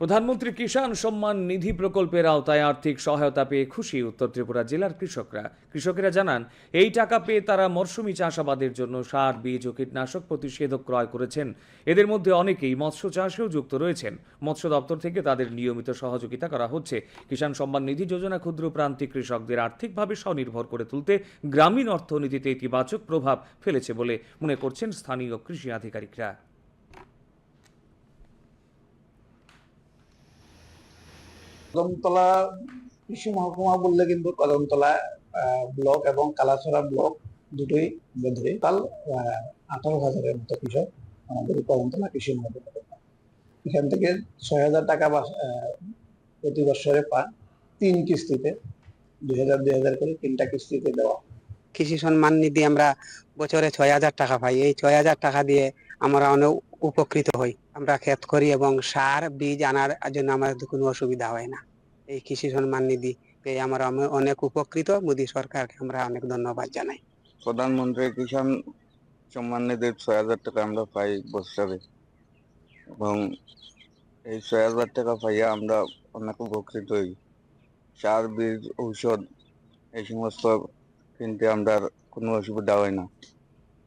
প্রধানমন্ত্রী কিষাণ সম্মান নিধি প্রকল্পের আওতায় আর্থিক সহায়তা পেয়ে খুশি উত্তর ত্রিপুরা জেলার কৃষকরা। কৃষকেরা জানান, এই টাকা পেয়ে তারা মরশুমি চাষাবাদের জন্য সার, বীজ ও কীটনাশক প্রতিষেধক ক্রয় করেছেন। এদের মধ্যে অনেকেই মৎস্য চাষেও যুক্ত রয়েছেন। মৎস্য দপ্তর থেকে তাদের নিয়মিত সহযোগিতা করা হচ্ছে। কিষাণ সম্মান নিধি যোজনা ক্ষুদ্র প্রান্তিক কৃষকদের আর্থিকভাবে স্বনির্ভর করে তুলতে গ্রামীণ অর্থনীতিতে ইতিবাচক প্রভাব ফেলেছে বলে মনে করছেন স্থানীয় কৃষি আধিকারিকরা। কদমতলা, কৃষি মহকুমা বললে কিন্তু কদমতলা ব্লক এবং কালাছড়া ব্লক দুটোই ধরে তাল আঠারো হাজারের মতো কৃষক আমাদের কদমতলা কৃষি মহকুমা। এখান থেকে ছয় হাজার টাকা প্রতি বছরে পান তিন কিস্তিতে, দুই হাজার দুই হাজার করে তিনটা কিস্তিতে দেওয়া। কৃষি সম্মান নিধি আমরা বছরে ছয় হাজার টাকা পাই। এই ছয় হাজার টাকা দিয়ে আমরা অনেক উপকৃত হই। আমরা ক্ষেত করি এবং সার, বীজ আনার জন্য আমাদের কোনো অসুবিধা হয় না। এই কৃষি সম্মান নিধি পেয়ে আমরা অনে- অনেক উপকৃত। মোদী সরকারকে আমরা অনেক ধন্যবাদ জানাই। প্রধানমন্ত্রী কিষাণ সম্মান নিধির ছয় হাজার টাকা আমরা পাই বছরে। এবং এই ছয় হাজার টাকা পাইয়া আমরা অনেক উপকৃত হই। সার, বীজ, ঔষধ এই সমস্ত কিনতে আমরা কোনো অসুবিধা হয় না।